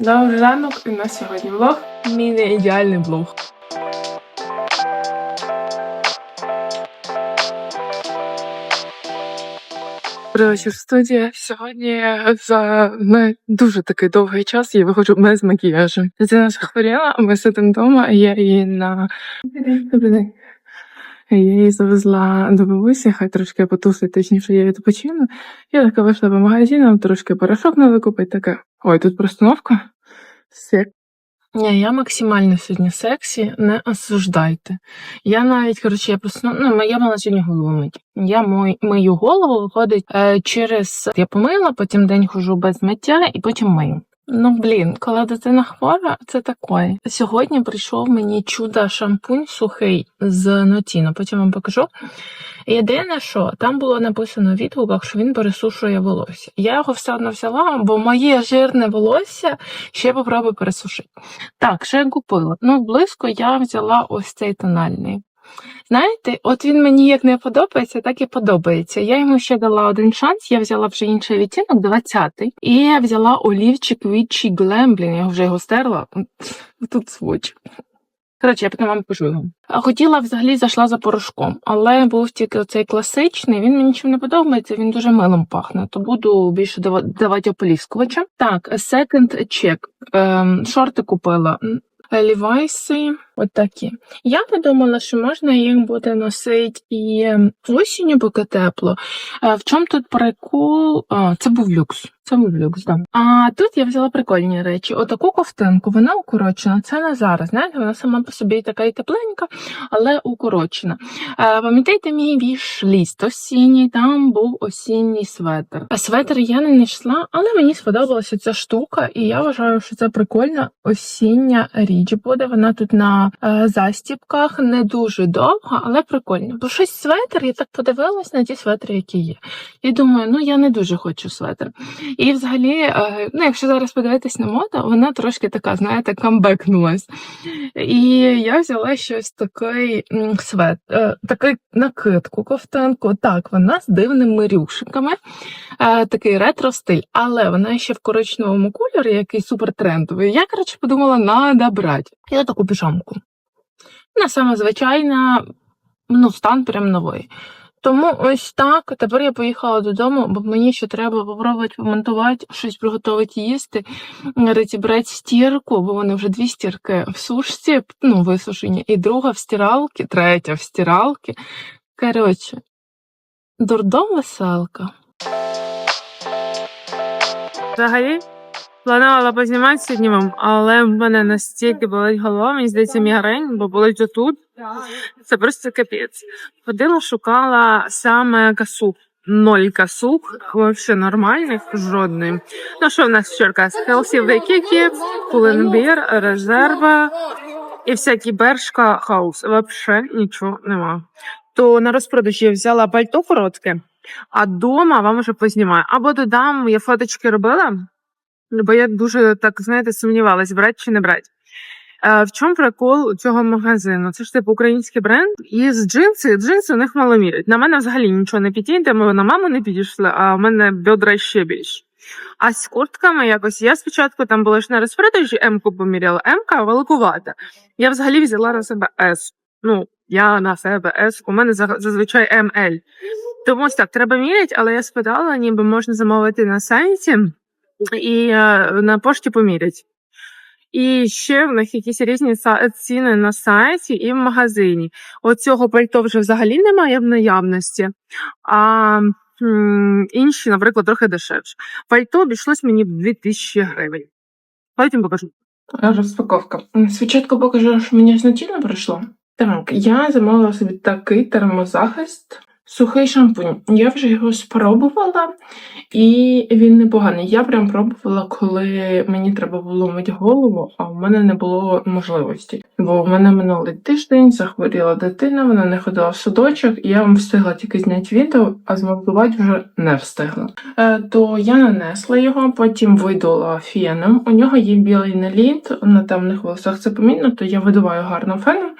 Добрий ранок, і у нас сьогодні влог. Мій не ідеальний блог. Добрий вечір, студія. Сьогодні за не дуже такий довгий час я виходжу без макіяжу. Дитина захворіла, ми сидимо вдома, і я її на Добрий день. Я її завезла до бабусі, хай трошки потусить, точніше, я відпочину. Я така вийшла по магазинам, трошки порошок надо купити, таке. Ой, тут простановка. Сек. Ні, я максимально сьогодні сексі, не осуждайте. Я навіть, коротше, я просто ну, я мала сьогодні голову мити. Я мою, мию голову, виходить е, через я помила, потім день хожу без миття і потім мию. Ну блін, коли дитина хвора, це таке. Сьогодні прийшов мені чудо шампунь сухий з Нотіно, потім вам покажу. Єдине, що там було написано в відгуках, що він пересушує волосся. Я його все одно взяла, бо моє жирне волосся ще попробую пересушити. Так, що я купила? Ну, близько я взяла ось цей тональний. Знаєте, от він мені як не подобається, так і подобається. Я йому ще дала один шанс, я взяла вже інший відтінок, 20-й, і я взяла олівчик Вічі Glam, блін, я вже його стерла. Тут сводч. Коротше, я потім вам покажу його. Хотіла взагалі зайшла за порошком, але був тільки цей класичний, він мені нічим не подобається, він дуже милом пахне, то буду більше давати ополіскувача. Так, second check. Ем, шорти купила. Лівайси, от такі. Я подумала, що можна їх буде носити і осінню, поки тепло. В чому тут прикол? А, це був люкс. Це був люкс, да. А тут я взяла прикольні речі. Отаку ковтинку, вона укорочена. Це не зараз. Знаєте, вона сама по собі така і тепленька, але укорочена. Е, Пам'ятаєте мій віш-ліст осінній, там був осінній светр. А светр я не знайшла, але мені сподобалася ця штука, і я вважаю, що це прикольна осіння річ буде. Вона тут на е, застіпках не дуже довга, але прикольна. Бо щось светр, я так подивилась на ті светри, які є. І думаю, ну я не дуже хочу светр. І взагалі, е, ну якщо зараз подивитись на моду, вона трошки така, знаєте, камбекнулась. І я взяла щось такий свет, е, такий накидку, ковтинку. Так, вона з дивними рюшиками, такий ретро стиль, але вона ще в коричневому кольорі, який супер трендовий. Я, коротше, подумала, надо брати. Я таку піжамку. Вона саме звичайна, ну, стан прям новий. Тому ось так. Тепер я поїхала додому, бо мені ще треба попробувати помонтувати, щось приготувати їсти, розібрати стірку, бо вони вже дві стірки в сушці, ну, висушені, і друга в стиралці, третя в стиралці. Коротше, дурдом веселка. Взагалі, планувала познімати сьогодні вам, але в мене настільки болить голова, мені здається, мігрень, бо болить отут. Це просто капець. Ходила, шукала саме касук. Ноль касук, вообще нормальних, жодної. Ну що в нас в Черкас? Хелсі Векікі, Пуленбір, Резерва і всякі Бершка Хаус. Вообще нічого нема. То на розпродажі я взяла пальто коротке, а дома вам уже познімаю. Або додам, я фоточки робила, бо я дуже так, знаєте, сумнівалась, брати чи не брати. Е, в чому прикол цього магазину? Це ж типу український бренд, і з джинси, джинси у них мало мірять. На мене взагалі нічого не підійде, ми на маму не підійшли, а в мене бедра ще більше. А з куртками якось я спочатку там була ж на розпродажі, М-ку поміряла. М-ка великувата. Я взагалі взяла на себе С. Ну, я на себе С, у мене зазвичай МЛ. Тому ось так, треба міряти, але я спитала, ніби можна замовити на сайті і е, на пошті помірять. І ще в них якісь різні ціни на сайті і в магазині. Оцього пальто вже взагалі немає в наявності, а інші, наприклад, трохи дешевше. Пальто обійшлось мені в 2000 гривень. Потім покажу. Розпаковка. Спочатку покажу, що мені значительно прийшло. Так, я замовила собі такий термозахист. Сухий шампунь. Я вже його спробувала, і він непоганий. Я прям пробувала, коли мені треба було мити голову, а в мене не було можливості. Бо в мене минулий тиждень захворіла дитина, вона не ходила в садочок, і я вам встигла тільки зняти відео, а змонтувати вже не встигла. Е, то я нанесла його, потім видула феном. У нього є білий наліт на темних волосах. Це помітно, то я видуваю гарно феном,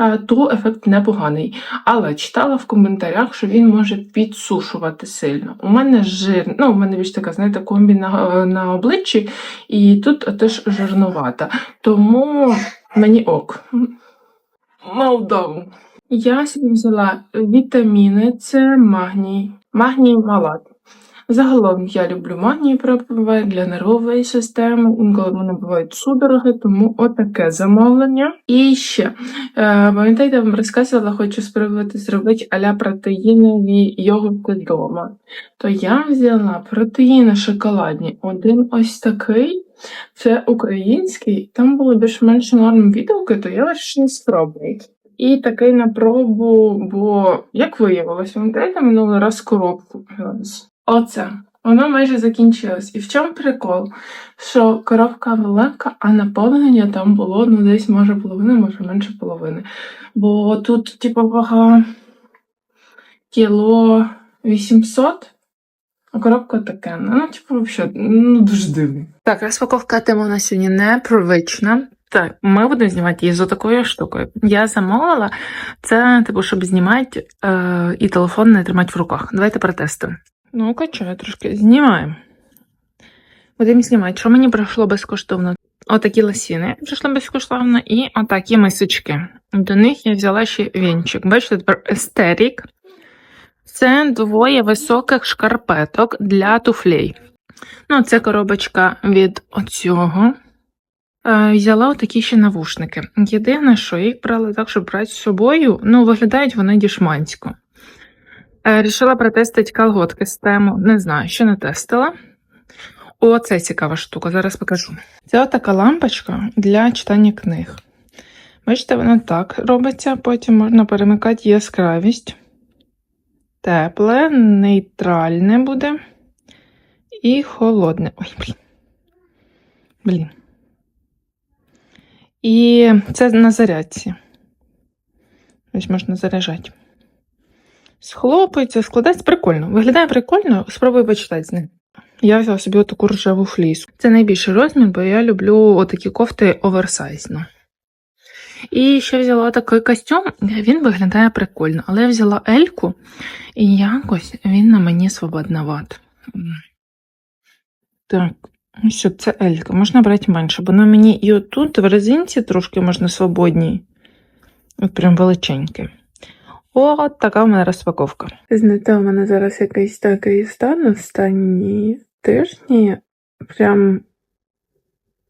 е, то ефект непоганий. Але читала в коментарях, що він може підсушувати сильно. У мене жир, ну, у мене більш така, знаєте, комбі на, на обличчі, і тут теж жирновата. Тому мені ок. Молдову. Я собі взяла вітаміни, це магній, магній малат. Загалом я люблю магній пробувати для нервової системи. Інколи в мене бувають судороги, тому отаке замовлення. І ще е, пам'ятаєте, я вам розказувала, хочу спробувати зробити аля протеїнові йогурти вдома. То я взяла протеїни шоколадні. Один ось такий. Це український, там були більш-менш норм відгуки, то я вирішила спробувати. І такий на пробу, бо, як виявилось, пам'ятаєте, минулий раз коробку. Оце. Воно майже закінчилось. І в чому прикол? Що коробка велика, а наповнення там було ну десь може половина, може менше половини. Бо тут, типу, вага кіло 800, а коробка таке. Ну, типу, взагалі, ну дуже дивно. Так, розпаковка тема у нас сьогодні непривична. Так, ми будемо знімати її з такою штукою. Я замовила це, типу, щоб знімати е, і телефон не тримати в руках. Давайте протестуємо. Ну, качаю трошки. Знімаємо. Будемо знімати. Що мені прийшло безкоштовно? Отакі лосіни прийшли безкоштовно, і отакі мисочки. До них я взяла ще вінчик. Бачите, тепер естерік. Це двоє високих шкарпеток для туфлей. Ну, це коробочка від оцього. Е, Взяла отакі ще навушники. Єдине, що їх брала так, щоб брати з собою, ну, виглядають вони дішмансько. Е, Рішила протестити колготки з тему. Не знаю, що не тестила. О, це цікава штука, зараз покажу. Це отака лампочка для читання книг. Бачите, вона так робиться, потім можна перемикати яскравість. Тепле, нейтральне буде і холодне. Ой, блін. Блін. І це на зарядці. Ось можна заряджати. Схлопується, складається прикольно. Виглядає прикольно, спробуй почитати з ним. Я взяла собі отаку рожеву флісу. Це найбільший розмір, бо я люблю отакі кофти оверсайзно. І ще взяла такий костюм, він виглядає прикольно, але я взяла Ельку, і якось він на мені свободноват. Так, що це Елька, можна брати менше, бо на мені і отут в резинці трошки можна свободній. От прям величенький. От така в мене розпаковка. Знаєте, у мене зараз якийсь такий стан останні тижні. Прям,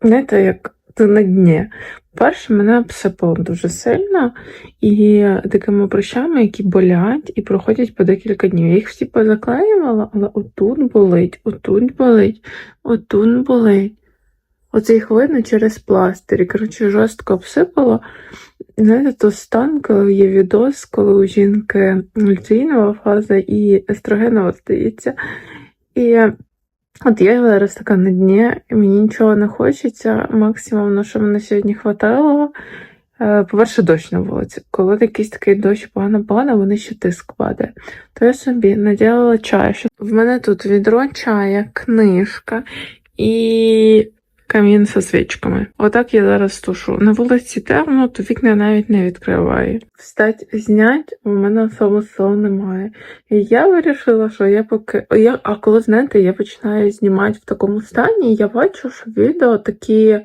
знаєте, як ти на дні. Перше, мене обсипало дуже сильно і такими прищами, які болять і проходять по декілька днів. Я їх всі позаклеювала, але отут болить, отут болить, отут болить. Оце їх видно через пластир. Коротше, жорстко обсипало. Знаєте, то стан, коли є відос, коли у жінки люцеїнова фаза і естрогенова здається. І от я зараз така на дні, і мені нічого не хочеться. Максимум, на що мене сьогодні хватало. е, По-перше, дощ на вулиці. Коли якийсь такий дощ погано падає, вони ще тиск падає. То я собі наділила. Що В мене тут відро чая, книжка і камін зі свічками. Отак я зараз тушу. На вулиці темно, то вікна навіть не відкриваю. Встать, знять, у мене особо сил немає. І я вирішила, що я поки. Я... А коли знаєте, я починаю знімати в такому стані, я бачу, що відео такі.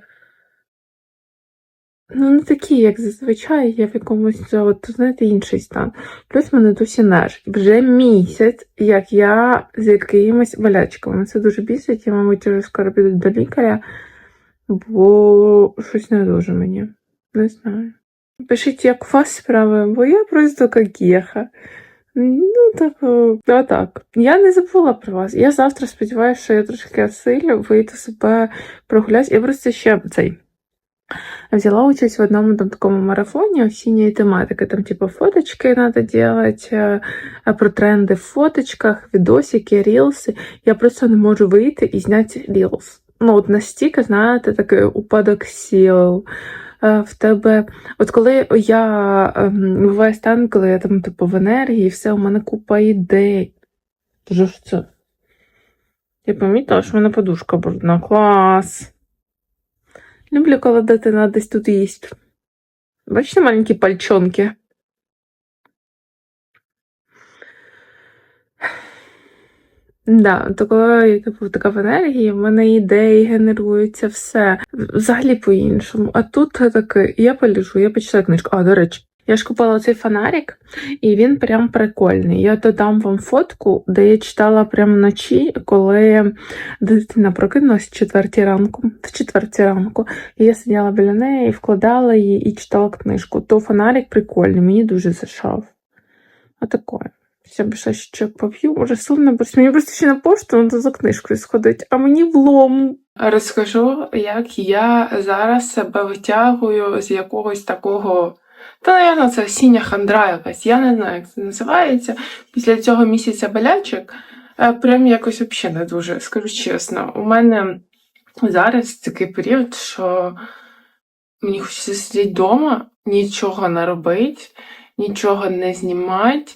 Ну, не такі, як зазвичай, я в якомусь, от, знаєте, інший стан. Плюс мене досі нерв. Вже місяць, як я з якимись болячками. Це дуже бісить, я, мабуть, вже скоро піду до лікаря, бо щось не дуже мені. Не знаю. Пишіть, як у вас справи, бо я просто какеха. Ну, типу, отак. Я не забула про вас. Я завтра сподіваюся, що я трошки осилю, вийду себе прогуляюсь. Я просто ще цей. Взяла участь в одному там такому марафоні осінньої тематики. Там, типу, фоточки треба делать, е, про тренди в фоточках, відосики, рілси. Я просто не можу вийти і зняти рілс. Ну, от настільки, знаєте, такий упадок сіл. Е, В тебе, от коли я ем, буває стан, коли я там типу в енергії, все, у мене купа ідей. Тож що це? Я помітила, що в мене подушка брудна. Клас. Люблю, коли дитина десь тут їсть. Бачите маленькі пальчонки? Да, то коли я типу така в енергії, в мене ідеї генеруються все взагалі по-іншому. А тут таке, я полежу, я почитаю книжку. А, до речі, я ж купила цей фонарик, і він прям прикольний. Я додам вам фотку, де я читала прямо вночі, коли дитина прокинулась в четвертій ранку, в четвертій ранку, і я сиділа біля неї, вкладала її і читала книжку. То фонарик прикольний, мені дуже зайшов. Отакое. Я б щось ще поп'ю, може сумно, бо мені просто ще на пошту треба за книжкою сходити, а мені влом. Розкажу, як я зараз себе витягую з якогось такого. Та, напевно, це осіння хандра якась. Я не знаю, як це називається. Після цього місяця болячок е, прям якось взагалі не дуже, скажу чесно. У мене зараз такий період, що мені хочеться сидіти вдома, нічого не робити, нічого не знімати.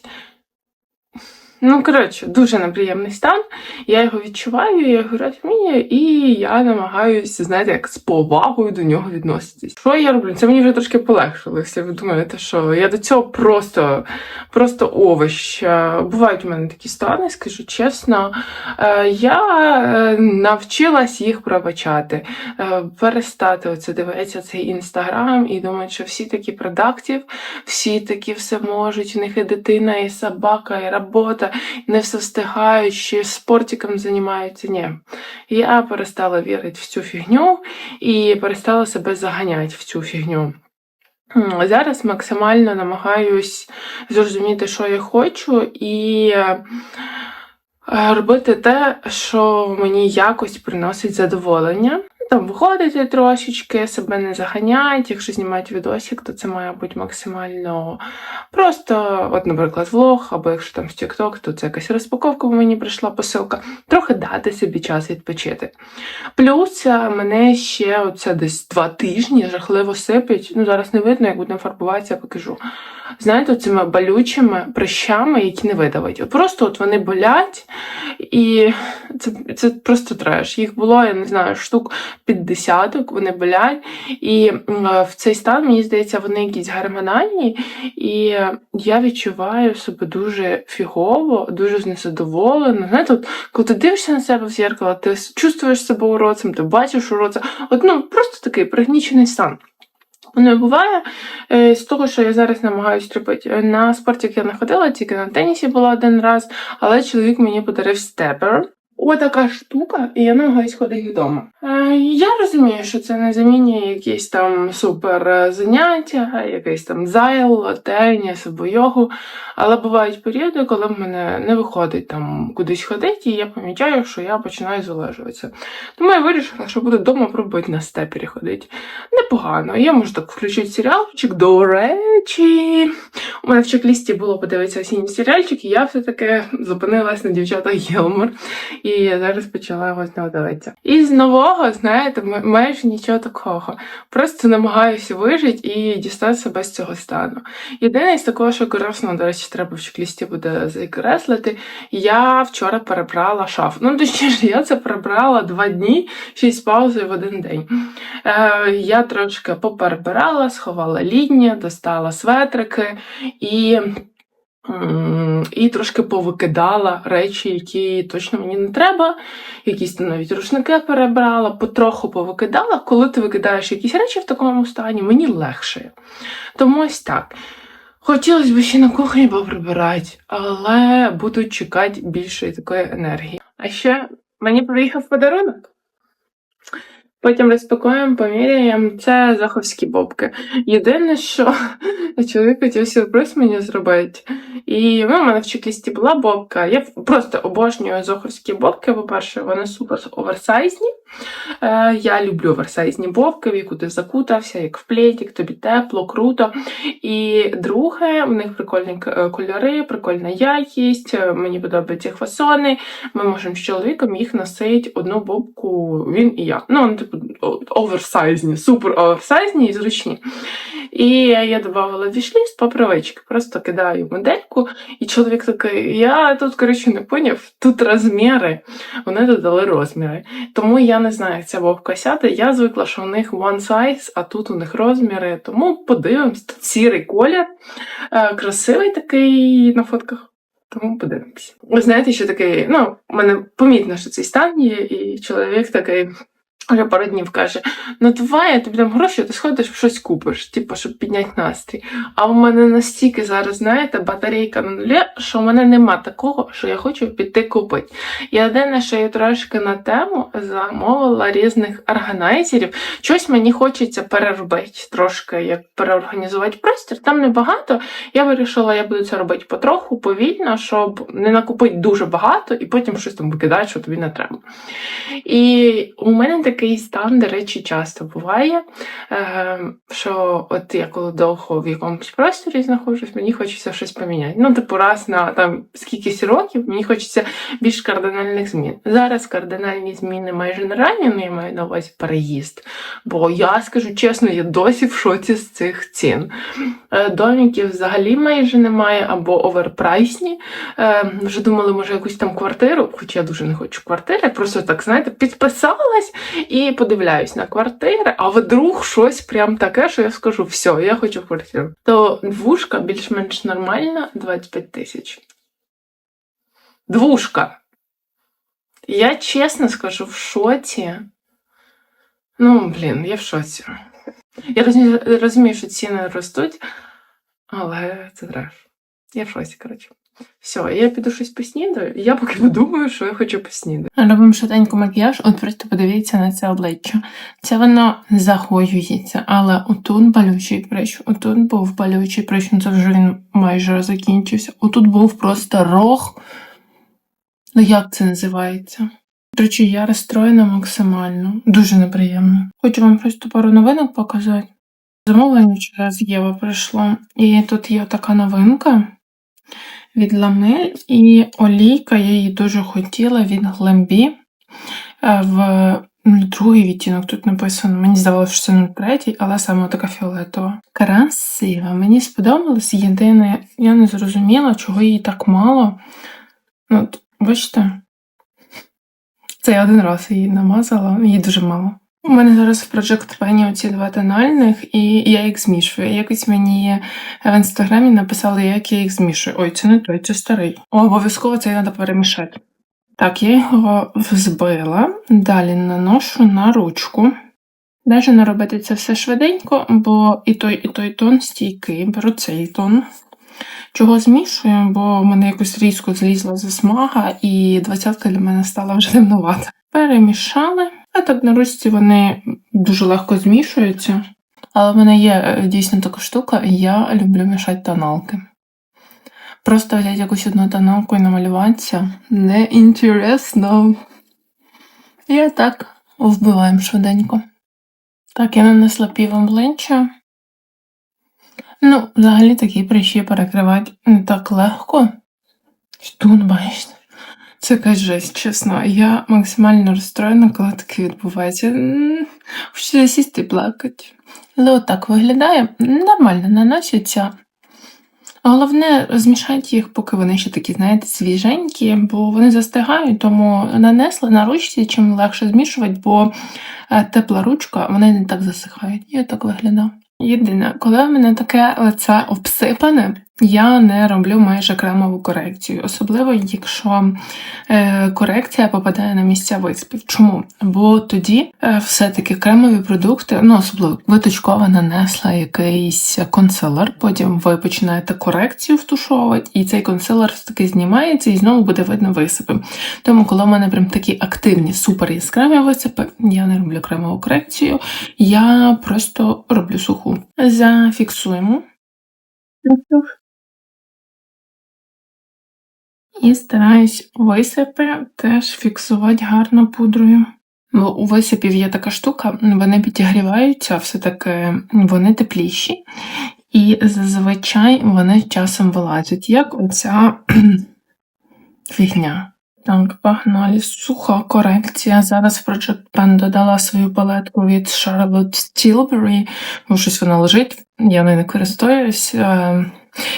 Ну, коротше, дуже неприємний стан. Я його відчуваю, я його розумію, і я намагаюся, знаєте, як з повагою до нього відноситись. Що я роблю? Це мені вже трошки полегшило, якщо ви думаєте, що я до цього просто, просто овощ. Е, Бувають у мене такі стани, скажу чесно. Е, Я е, навчилась їх пробачати, перестати оце дивитися цей інстаграм і думати, що всі такі продактів, всі такі все можуть, у них і дитина, і собака, і робота не все встигають, ще спортиком займаються. Ні. Я перестала вірити в цю фігню і перестала себе заганяти в цю фігню. Зараз максимально намагаюсь зрозуміти, що я хочу, і е, робити те, що мені якось приносить задоволення. Там виходити трошечки, себе не заганяти. Якщо знімати відосик, то це має бути максимально просто, от, наприклад, влог, або якщо там в TikTok, то це якась розпаковка, бо мені прийшла посилка. Трохи дати собі час відпочити. Плюс е, мене ще оце десь два тижні жахливо сипять. Ну, зараз не видно, як будемо фарбуватися, я покажу. Знаєте, цими болючими прищами, які не видавить. Просто от вони болять, і це, це просто треш. Їх було, я не знаю, штук 50, вони болять. І в цей стан, мені здається, вони якісь гормональні, і я відчуваю себе дуже фігово, дуже знезадоволена. Знаєте, от, коли ти дивишся на себе в зеркало, ти чувствуєш себе уродцем, ти бачиш уродця. От, ну, просто такий пригнічений стан. Воно буває е, з того, що я зараз намагаюся робити. На спортик я не ходила, тільки на тенісі була один раз, але чоловік мені подарив степер. Отака штука, і я намагаюсь ходити вдома. Е, я розумію, що це не замінює якісь там супер е, заняття, якийсь там зайл, теніс або йогу. Але бувають періоди, коли в мене не виходить там кудись ходити, і я помічаю, що я починаю залежуватися. Тому я вирішила, що буду вдома пробувати на степері ходити. Непогано. Я можу так включити серіалчик. До речі, у мене в чек-лісті було подивитися осінній серіальчик, і я все-таки зупинилась на дівчатах Гілмор. І я зараз почала його знову дивитися. І з нового, знаєте, майже нічого такого. Просто намагаюся вижити і дістати себе з цього стану. Єдине з такого, що корисно, до речі, треба в чек-лісті буде закреслити. Я вчора перебрала шафу. Ну, точніше, я це перебрала два дні, ще й в один день. Е, я трошки поперебирала, сховала літнє, достала светрики і. І трошки повикидала речі, які точно мені не треба. Якісь там навіть рушники перебрала, потроху повикидала. Коли ти викидаєш якісь речі в такому стані, мені легше. Тому ось так. Хотілося б ще на кухні поприбирати, але буду чекати більшої такої енергії. А ще мені приїхав подарунок. Потім розпакуємо, поміряємо. Це заховські бобки. Єдине, що чоловік хотів сюрприз мені зробити. І ну, у мене в чек-лісті була бобка. Я просто обожнюю зоховські бобки. По-перше, вони супер оверсайзні. Е, я люблю оверсайзні бобки, в яку ти закутався, як в пледік, тобі тепло, круто. І друге, в них прикольні кольори, прикольна якість, е, мені подобаються фасони. Ми можемо з чоловіком їх носити одну бобку, він і я. Ну, вони типу оверсайзні, супер оверсайзні і зручні. І я додавала вішліст по привичці. Просто кидаю модельку, і чоловік такий: я тут, коротше, не поняв, тут розміри. Вони додали розміри. Тому я не знаю, як бобка сяде. Я звикла, що у них one size, а тут у них розміри. Тому подивимось. Сірий колір, е, красивий такий на фотках. Тому подивимось. Ви знаєте, що такий, ну, в мене помітно, що цей стан є, і чоловік такий вже пару днів каже: ну давай, я тобі дам гроші, ти сходиш щось купиш, типу, щоб підняти настрій. А у мене настільки зараз, знаєте, батарейка на нулі, що у мене нема такого, що я хочу піти купити. Єдине, що я трошки на тему замовила різних органайзерів. Щось мені хочеться переробити трошки, як переорганізувати простір. Там небагато. Я вирішила, я буду це робити потроху, повільно, щоб не накупити дуже багато і потім щось там викидати, що тобі не треба. І у мене такий стан, до речі, часто буває, е, що от я коли довго в якомусь просторі знаходжусь, мені хочеться щось поміняти. Ну, типу, раз на там скількись років мені хочеться більш кардинальних змін. Зараз кардинальні зміни майже нереальні, ну я маю на увазі переїзд. Бо я скажу чесно, я досі в шоці з цих цін. Е, Доміків взагалі майже немає або оверпрайсні. Е, Вже думали, може, якусь там квартиру, хоча я дуже не хочу квартири, просто так, знаєте, підписалась і подивляюсь на квартири, а вдруг щось прям таке, що я скажу, все, я хочу квартиру. То двушка більш-менш нормальна 25 тисяч. Двушка. Я чесно скажу, в шоці. Ну, блін, я в шоці. Я розумію, що ціни ростуть, але це треш. Я в шоці, коротше. Все, я піду щось поснідаю, і я поки подумаю, що я хочу поснідати. Робимо швиденько макіяж, от просто подивіться на це обличчя. Це воно загоюється, але отут болючий прищ, отут був болючий прищ, ну це вже він майже закінчився. Отут був просто рог. Ну як це називається? До речі, я розстроєна максимально. Дуже неприємно. Хочу вам просто пару новинок показати. Замовлення вчора з Єва прийшло. І тут є така новинка від Ламель і олійка, я її дуже хотіла від Глембі в ну, другий відтінок. Тут написано, мені здавалося, що це 03, але саме така фіолетова. Красива, мені сподобалось. Єдине, я не зрозуміла, чого її так мало. Ну, от, бачите, це я один раз її намазала, її дуже мало. У мене зараз в Project Penny оці два тональних, і я їх змішую. Якось мені в інстаграмі написали, як я їх змішую. Ой, це не той, це старий. Обов'язково це треба перемішати. Так, я його взбила, далі наношу на ручку. Бажано робити це все швиденько, бо і той, і той тон стійкий, беру цей тон. Чого змішую, бо в мене якось різко злізла засмага, і двадцятка для мене стала вже темнувата. Перемішали, а так на ручці вони дуже легко змішуються. Але в мене є е, дійсно така штука, я люблю мішати тоналки. Просто взяти якусь одну тоналку і намалюватися не інтересно. І так вбиваємо швиденько. Так, я нанесла пів обличчя. Ну, взагалі такі прищі перекривати не так легко. Тут, бачите. Це якась жесть, чесно. Я максимально розстроєна, коли таке відбувається. Хочеться сісти і плакати. Але отак виглядає. Нормально наносяться. Головне, змішати їх, поки вони ще такі, знаєте, свіженькі, бо вони застигають, тому нанесли на ручці, чим легше змішувати, бо е, тепла ручка, вони не так засихають. І так виглядає. Єдине, коли в мене таке лице обсипане, я не роблю майже кремову корекцію, особливо якщо е, корекція попадає на місця виспів. Чому? Бо тоді е, все-таки кремові продукти, ну особливо ви точково нанесла якийсь консилер, потім ви починаєте корекцію втушовувати, і цей консилер таки знімається і знову буде видно висипи. Тому, коли в мене прям такі активні, супер яскраві висипи, я не роблю кремову корекцію, я просто роблю суху. Зафіксуємо. І стараюсь висипи теж фіксувати гарно пудрою. Бо у висипів є така штука, вони підігріваються, все-таки вони тепліші, і зазвичай вони часом вилазять, як оця фігня. Так, погнали. Суха корекція. Зараз Project Pen додала свою палетку від Charlotte Tilbury, бо щось вона лежить, я нею не користуюсь.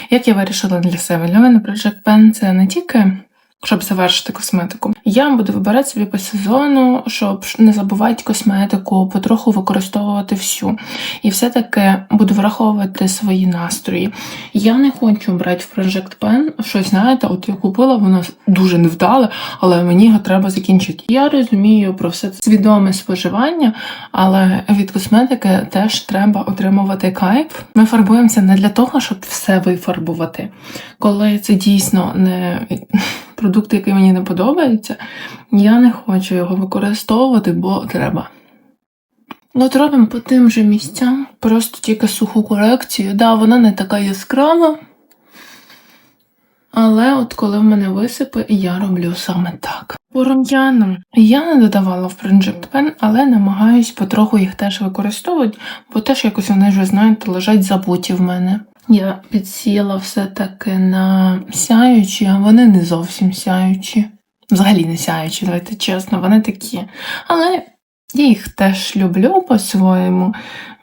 Як я вирішила для себе? Для мене Project Pen це не тільки щоб завершити косметику. Я буду вибирати собі по сезону, щоб не забувати косметику, потроху використовувати всю. І все-таки буду враховувати свої настрої. Я не хочу брати в Project Pen щось, знаєте, от я купила, воно дуже невдале, але мені його треба закінчити. Я розумію про все це свідоме споживання, але від косметики теж треба отримувати кайф. Ми фарбуємося не для того, щоб все вифарбувати. Коли це дійсно не продукт, який мені не подобається, я не хочу його використовувати, бо треба. От робимо по тим же місцям, просто тільки суху корекцію. Да, вона не така яскрава. Але от коли в мене висипи, я роблю саме так. По рум'янам я не додавала в Project Pen, але намагаюсь потроху їх теж використовувати, бо теж якось вони вже, знаєте, лежать забуті в мене. Я підсіла все-таки на сяючі, а вони не зовсім сяючі. Взагалі не сяючі, давайте чесно, вони такі. Але я їх теж люблю по-своєму.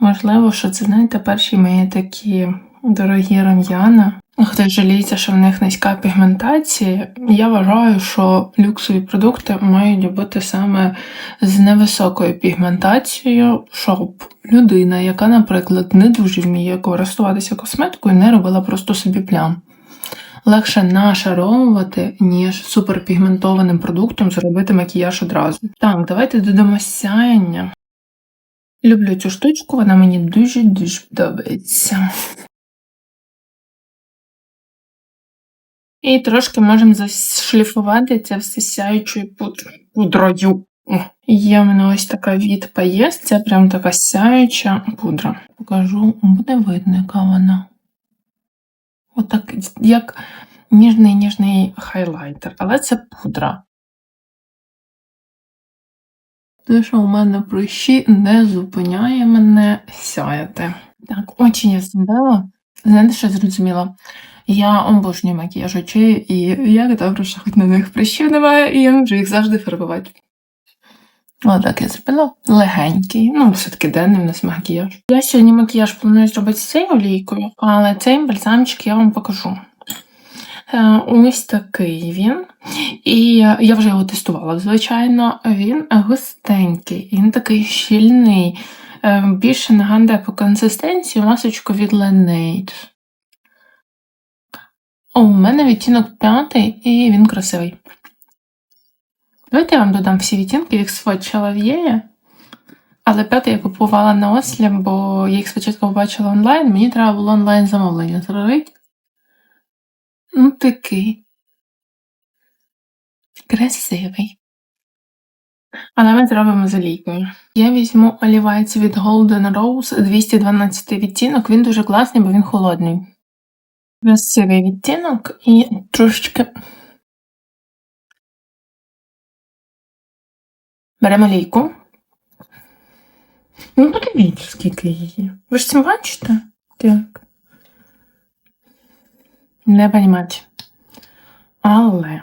Можливо, що це, знаєте, перші мої такі дорогі рум'яна. Хтось жаліється, що в них низька пігментація. Я вважаю, що люксові продукти мають бути саме з невисокою пігментацією, щоб людина, яка, наприклад, не дуже вміє користуватися косметикою, не робила просто собі плям. Легше нашаровувати, ніж суперпігментованим продуктом зробити макіяж одразу. Так, давайте додамо сяєння. Люблю цю штучку, вона мені дуже-дуже подобається. І трошки можемо зашліфувати це все сяючою пудрою. Є в мене ось така від Paes, це прям така сяюча пудра. Покажу, буде видно, яка вона. Отак, як ніжний ніжний хайлайтер, але це пудра. Те, що у мене прищі не зупиняє мене сяяти. Так, очі я зробила. Знаєте, що зрозуміла? Я обожнюю макіяж очей, і як добре, що хоч на них прищів немає, і я можу їх завжди фарбувати. Отак я зробила. Легенький, ну, все-таки денний у нас макіяж. Я сьогодні макіяж планую зробити з цією олійкою, але цей бальзамчик я вам покажу. Е, Ось такий він. І я вже його тестувала, звичайно. Він густенький, він такий щільний. Е, Більше нагадує по консистенції масочку від Laneige. У мене відтінок п'ятий, і він красивий. Давайте я вам додам всі відтінки, їх сфотчила в Але п'ятий я купувала на ослі, бо я їх спочатку побачила онлайн, мені треба було онлайн замовлення зробити. Ну, такий. Красивий. Але ми зробимо з олійкою. Я візьму олівець від Golden Rose 212 відтінок. Він дуже класний, бо він холодний. Красивий відтінок і трошечки. Беремо олійку. Ну, подивіться, скільки її. Ви ж це бачите? Так. Не понімати. Але.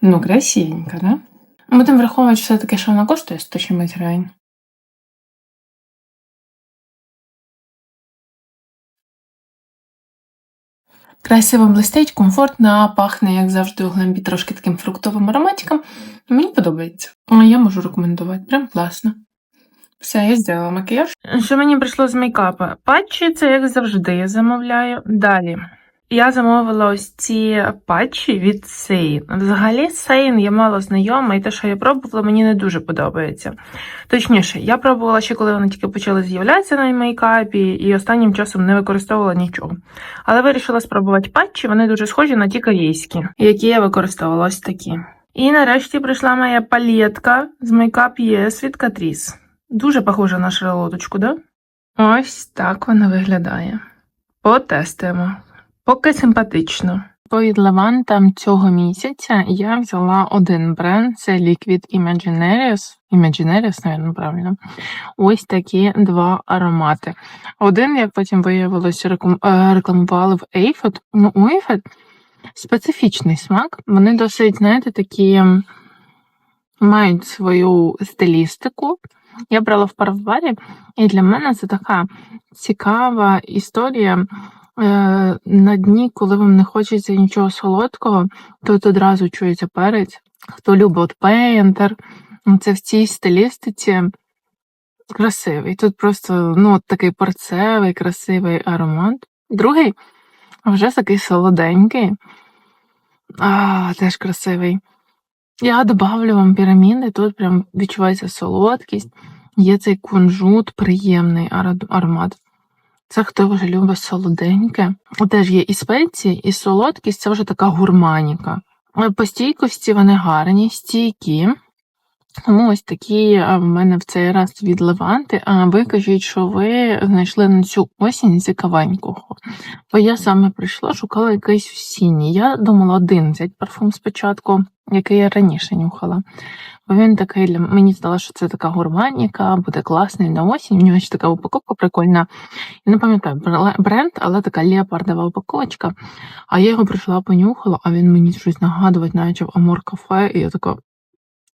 Ну, красивенько, да? Будемо враховувати все-таки, що вона коштує 100 чимось гривень. Красиво блистить, комфортно, пахне, як завжди, у глембі трошки таким фруктовим ароматиком. Мені подобається. Я можу рекомендувати. Прям класно. Все, я зробила макіяж. Що мені прийшло з мейкапа? Патчі це як завжди я замовляю. Далі. Я замовила ось ці патчі від Сейн. Взагалі, Сейн я мало знайома, і те, що я пробувала, мені не дуже подобається. Точніше, я пробувала ще коли вони тільки почали з'являтися на мейкапі, і останнім часом не використовувала нічого. Але вирішила спробувати патчі, вони дуже схожі на ті корейські, які я використовувала ось такі. І нарешті прийшла моя палетка з Makeup Yes від Catrice. Дуже похожа на шарлоточку, да? Ось так вона виглядає. Потестуємо. Поки симпатично. По відливантам цього місяця я взяла один бренд, це Liquid Imaginaries. Imaginaries, напевно, правильно. Ось такі два аромати. Один, як потім виявилось, е, рекламували в Aphid. Ну, у Aphid специфічний смак. Вони досить, знаєте, такі мають свою стилістику. Я брала в парфбарі, і для мене це така цікава історія на дні, коли вам не хочеться нічого солодкого, тут одразу чується перець. Хто любить пейнтер, це в цій стилістиці красивий. Тут просто ну, такий порцевий, красивий аромат. Другий вже такий солоденький, а, теж красивий. Я добавлю вам піраміди, тут прям відчувається солодкість, є цей кунжут, приємний аромат. Це хто вже любить солоденьке. Теж є і спеції, і солодкість це вже така гурманіка. Постійкості По стійкості вони гарні, стійкі. Тому ось такі в мене в цей раз від Леванти. А ви кажіть, що ви знайшли на цю осінь цікавенького. Бо я саме прийшла, шукала якийсь осінній. Я думала один взяти парфум спочатку, який я раніше нюхала. Бо він такий для мені здалося, що це така гурманіка, буде класний на осінь. У нього ще така упаковка прикольна. Я не пам'ятаю бренд, але така леопардова упаковочка. А я його прийшла, понюхала, а він мені щось нагадувати, наче в Амор кафе, і я така.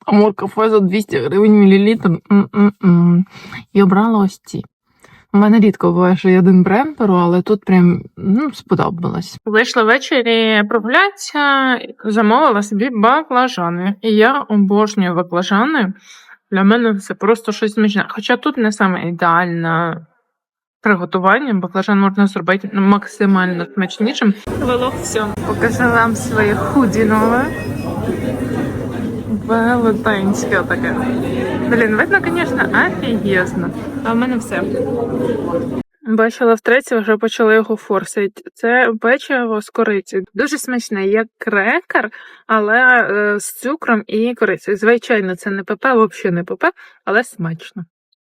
Амор кафе за 200 гривень мілілітр. М-м-м. І обрала ось ці. У мене рідко буває, що я один бренд беру, але тут прям ну, сподобалось. Вийшла ввечері прогулятися, замовила собі баклажани. І я обожнюю баклажани. Для мене це просто щось смачне. Хоча тут не саме ідеальне приготування, баклажан можна зробити максимально смачнішим. Волох все. Покажу вам своє худі нове. Велетенське таке. Блін, видно, звісно, офігезно. А в мене все. Бачила втретє, вже почали його форсити. Це печиво з кориці. Дуже смачне, як крекер, але е, з цукром і корицею. Звичайно, це не ПП, взагалі не ПП, але смачно.